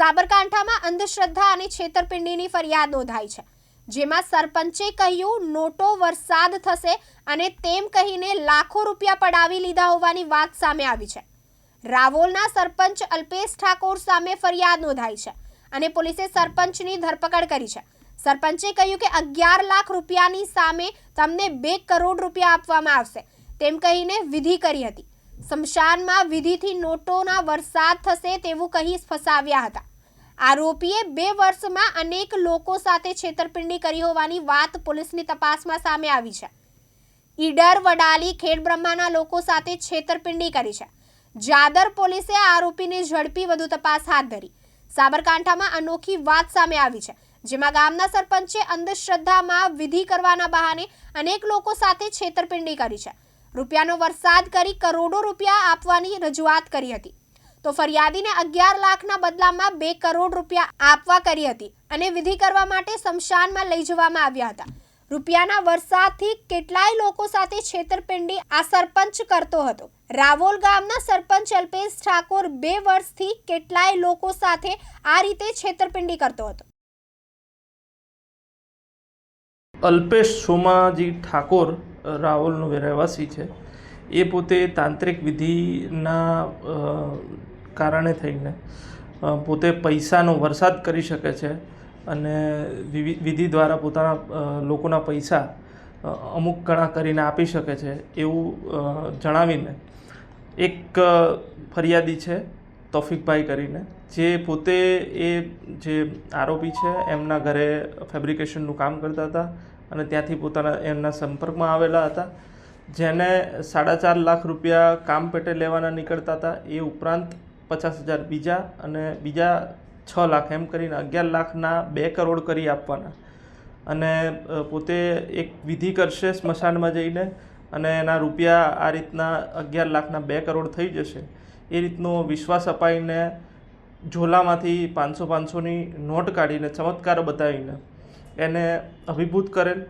સાબરકાંઠામાં અંધશ્રદ્ધા અને છેતરપિંડીની ફરિયાદ નોંધાઈ છે, જેમાં સરપંચે કહ્યું, નોટો વરસાદ થશે અને તેમ કહીને લાખો રૂપિયા પડાવી લીધા હોવાની વાત સામે આવી છે. રાવોલના સરપંચ અલ્પેશ ઠાકોર સામે ફરિયાદ નોંધાઈ છે અને પોલીસે સરપંચની ધરપકડ કરી છે. સરપંચે કહ્યું કે અગિયાર લાખ રૂપિયાની સામે તમને બે કરોડ રૂપિયા આપવામાં આવશે. તેમ કહીને વિધિ કરી હતી. સ્મશાનમાં વિધિથી નોટોના વરસાદ થશે તેવું કહી ફસાવ્યા હતા. આરોપીએ બે વર્ષમાં અનેક લોકો સાથે છેતરપિંડી કરી હોવાની વાત પોલીસની તપાસમાં સામે આવી છે. ઈડર, વડાલી ખેડબ્રહ્માના લોકો સાથે છેતરપિંડી કરી છે. જાદર પોલીસે આરોપીને ઝડપી વધુ તપાસ હાથ ધરી. સાબરકાંઠામાં અનોખી વાત સામે આવી છે, જેમાં ગામના સરપંચે અંધશ્રદ્ધામાં વિધિ કરવાના બહાને અનેક લોકો સાથે છેતરપિંડી કરી છે. રૂપિયાનો વરસાદ કરી કરોડો રૂપિયા આપવાની રજૂઆત કરી હતી. તો ફરિયાદીને અગિયાર લાખના બદલામાં બે કરોડ રૂપિયા આપવા કરી હતી અને વિધિ કરવા માટે શમશાનમાં લઈ જવામાં આવ્યા હતા. રૂપિયાના વરસાદથી કેટલાય લોકો સાથે છેતરપિંડી આ સરપંચ કરતો હતો. રાવોલ ગામના સરપંચ અલ્પેશ ઠાકોર બે વર્ષથી કેટલાય લોકો સાથે આ રીતે છેતરપિંડી કરતો હતો. અલ્પેશ સોમાજી ઠાકોર, રાવલનો રહેવાસી છે. એ પોતે તાંત્રિક વિધિના કારણે થઈને પોતે પૈસાનો વરસાદ કરી શકે છે અને વિધિ દ્વારા પોતાના લોકોના પૈસા અમુક ઘણા કરીને આપી શકે છે એવું જણાવીને એક ફરિયાદી છે તોફિકભાઈ કરીને, જે પોતે એ જે આરોપી છે એમના ઘરે ફેબ્રિકેશનનું કામ કરતા હતા અને ત્યાંથી પોતાના એમના સંપર્કમાં આવેલા હતા. જેને સાડા ચાર લાખ રૂપિયા કામ પેટે લેવાના નીકળતા હતા, એ ઉપરાંત પચાસ હજાર બીજા અને બીજા છ લાખ એમ કરીને અગિયાર લાખના બે કરોડ કરી આપવાના. અને પોતે એક વિધિ કરશે સ્મશાનમાં જઈને અને એના રૂપિયા આ રીતના અગિયાર લાખના બે કરોડ થઈ જશે. એ રીતનો વિશ્વાસ અપાઈને ઝોલામાંથી પાંચસો પાંચસોની નોટ કાઢીને ચમત્કાર બતાવીને એને અભિભૂત કરેલ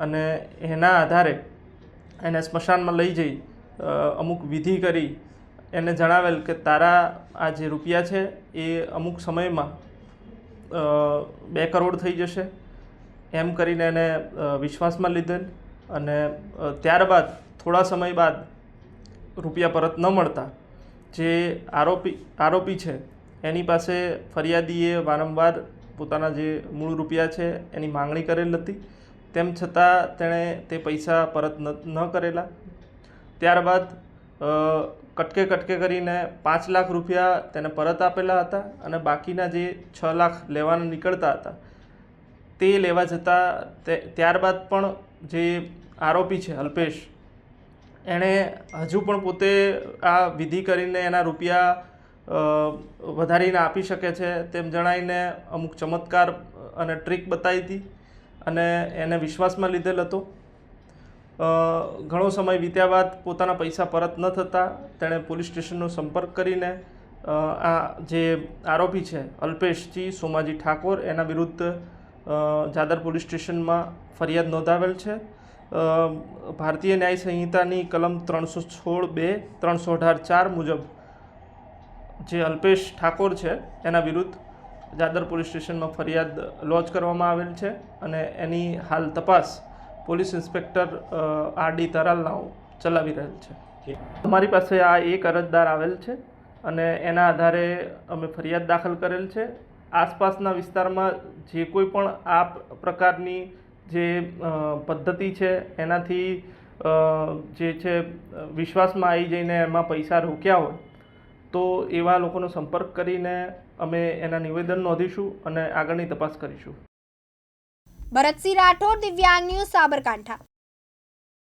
અને એના આધારે એને સ્મશાનમાં લઈ જઈ અમુક વિધિ કરી, એને જણાવેલ કે તારા આ જે રૂપિયા છે એ અમુક સમયમાં બે કરોડ થઈ જશે. એમ કરીને એને વિશ્વાસમાં લીધેલ અને ત્યારબાદ, થોડા સમય બાદ રૂપિયા પરત ન મળતા. જે આરોપી આરોપી છે, એની પાસે ફરિયાદીએ વારંવાર પોતાના જે મૂળ રૂપિયા છે એની માંગણી કરેલ હતી. તેમ છતાં તેણે તે પૈસા પરત ન કરેલા. ત્યારબાદ કટકે કટકે કરીને પાંચ લાખ રૂપિયા તેને પરત આપેલા હતા અને બાકીના જે છ લાખ લેવાના નીકળતા હતા, તે લેવા જતાં ત્યારબાદ પણ જે આરોપી છે, અલ્પેશ, એણે હજુ પણ પોતે આ વિધિ કરીને એના રૂપિયા વધારીને આપી શકે છે તેમ જણાવીને અમુક ચમત્કાર અને ટ્રીક બતાવી હતી. અને એને વિશ્વાસમાં લીધેલ હતો. ઘણો સમય વીત્યા બાદ પોતાના પૈસા પરત ન થતાં તેણે પોલીસ સ્ટેશનનો સંપર્ક કરીને આ જે આરોપી છે, અલ્પેશજી સોમાજી ઠાકોર, એના વિરુદ્ધ જાદર પોલીસ સ્ટેશનમાં ફરિયાદ નોંધાવેલ છે. ભારતીય ન્યાય સંહિતાની કલમ ત્રણસો સોળ બે, ત્રણસો અઢાર ચાર મુજબ જે અલ્પેશ ઠાકોર છે, એના વિરુદ્ધ જાદર પોલીસ સ્ટેશનમાં ફરિયાદ લોન્ચ કરવામાં આવેલ છે અને એની હાલ તપાસ પોલીસ ઇન્સ્પેક્ટર આર ડી તરાલનાઓ ચલાવી રહેલ છે. અમારી પાસે આ એક અરજદાર આવેલ છે અને એના આધારે અમે ફરિયાદ દાખલ કરેલ છે. આસપાસના વિસ્તારમાં જે કોઈ પણ આ પ્રકારની જે પદ્ધતિ છે એનાથી જે છે વિશ્વાસમાં આવી જઈને એમાં પૈસા રોક્યા હોય તો એવા લોકોનો સંપર્ક કરીને અમે એના નિવેદન નોંધીશું અને આગળની તપાસ કરીશું. ભરતસિંહ રાઠોડ દિવ્યાંગ ન્યૂઝ સાબરકાંઠા.